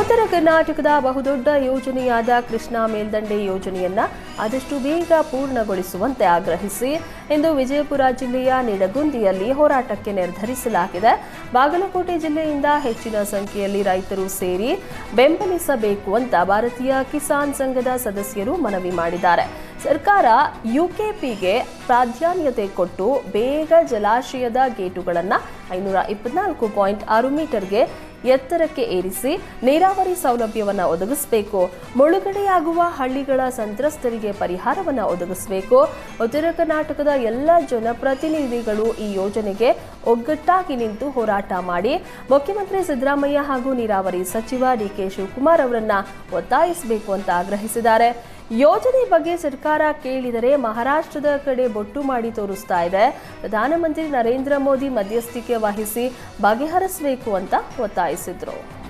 ಉತ್ತರ ಕರ್ನಾಟಕದ ಬಹುದೊಡ್ಡ ಯೋಜನೆಯಾದ ಕೃಷ್ಣಾ ಮೇಲ್ದಂಡೆ ಯೋಜನೆಯನ್ನ ಆದಷ್ಟು ಬೇಗ ಪೂರ್ಣಗೊಳಿಸುವಂತೆ ಆಗ್ರಹಿಸಿ ಇಂದು ವಿಜಯಪುರ ಜಿಲ್ಲೆಯ ನಿಡಗುಂದಿಯಲ್ಲಿ ಹೋರಾಟಕ್ಕೆ ನಿರ್ಧರಿಸಲಾಗಿದೆ. ಬಾಗಲಕೋಟೆ ಜಿಲ್ಲೆಯಿಂದ ಹೆಚ್ಚಿನ ಸಂಖ್ಯೆಯಲ್ಲಿ ರೈತರು ಸೇರಿ ಬೆಂಬಲಿಸಬೇಕು ಅಂತ ಭಾರತೀಯ ಕಿಸಾನ್ ಸಂಘದ ಸದಸ್ಯರು ಮನವಿ ಮಾಡಿದ್ದಾರೆ. ಸರ್ಕಾರ ಯುಕೆಪಿಗೆ ಪ್ರಾಧಾನ್ಯತೆ ಕೊಟ್ಟು ಬೇಗ ಜಲಾಶಯದ ಗೇಟುಗಳನ್ನು ಐನೂರ ಇಪ್ಪತ್ನಾಲ್ಕು ಪಾಯಿಂಟ್ ಆರು ಮೀಟರ್ಗೆ ಎತ್ತರಕ್ಕೆ ಏರಿಸಿ ನೀರಾವರಿ ಸೌಲಭ್ಯವನ್ನು ಒದಗಿಸಬೇಕು. ಮುಳುಗಡೆಯಾಗುವ ಹಳ್ಳಿಗಳ ಸಂತ್ರಸ್ತರಿಗೆ ಪರಿಹಾರವನ್ನು ಒದಗಿಸಬೇಕು. ಉತ್ತರ ಕರ್ನಾಟಕದ ಎಲ್ಲ ಜನಪ್ರತಿನಿಧಿಗಳು ಈ ಯೋಜನೆಗೆ ಒಗ್ಗಟ್ಟಾಗಿ ನಿಂತು ಹೋರಾಟ ಮಾಡಿ ಮುಖ್ಯಮಂತ್ರಿ ಸಿದ್ದರಾಮಯ್ಯ ಹಾಗೂ ನೀರಾವರಿ ಸಚಿವ ಡಿಕೆ ಶಿವಕುಮಾರ್ ಅವರನ್ನು ಒತ್ತಾಯಿಸಬೇಕು ಅಂತ ಆಗ್ರಹಿಸಿದ್ದಾರೆ. ಯೋಜನೆ ಬಗ್ಗೆ ಸರ್ಕಾರ ಕೇಳಿದರೆ ಮಹಾರಾಷ್ಟ್ರದ ಕಡೆ ಬೊಟ್ಟು ಮಾಡಿ ತೋರಿಸ್ತಾ ಇದೆ. ಪ್ರಧಾನಮಂತ್ರಿ ನರೇಂದ್ರ ಮೋದಿ ಮಧ್ಯಸ್ಥಿಕೆ ವಹಿಸಿ ಬಗೆಹರಿಸಬೇಕು ಅಂತ ಒತ್ತಾಯಿಸಿದ್ರು.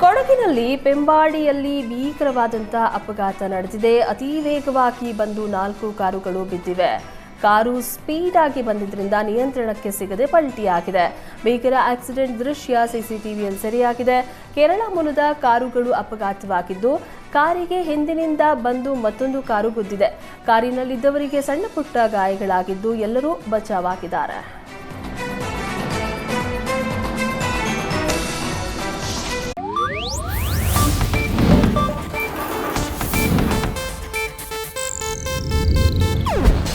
ಕೊಡಗಿನಲ್ಲಿ ಪೆಂಬಾಡಿಯಲ್ಲಿ ಭೀಕರವಾದಂತಹ ಅಪಘಾತ ನಡೆದಿದೆ. ಅತಿ ವೇಗವಾಗಿ ಬಂದು ನಾಲ್ಕು ಕಾರುಗಳು ಬಿದ್ದಿವೆ. ಕಾರು ಸ್ಪೀಡ್ ಆಗಿ ಬಂದಿದ್ದರಿಂದ ನಿಯಂತ್ರಣಕ್ಕೆ ಸಿಗದೆ ಪಲ್ಟಿಯಾಗಿದೆ. ಭೀಕರ ಆಕ್ಸಿಡೆಂಟ್ ದೃಶ್ಯ ಸಿಸಿಟಿವಿಯಲ್ಲಿ ಸೆರೆಯಾಗಿದೆ. ಕೇರಳ ಮೂಲದ ಕಾರುಗಳು ಅಪಘಾತವಾಗಿದ್ದು, ಕಾರಿಗೆ ಹಿಂದಿನಿಂದ ಬಂದು ಮತ್ತೊಂದು ಕಾರು ಗುದ್ದಿದೆ. ಕಾರಿನಲ್ಲಿದ್ದವರಿಗೆ ಸಣ್ಣ ಪುಟ್ಟ ಗಾಯಗಳಾಗಿದ್ದು ಎಲ್ಲರೂ ಬಚಾವಾಗಿದ್ದಾರೆ.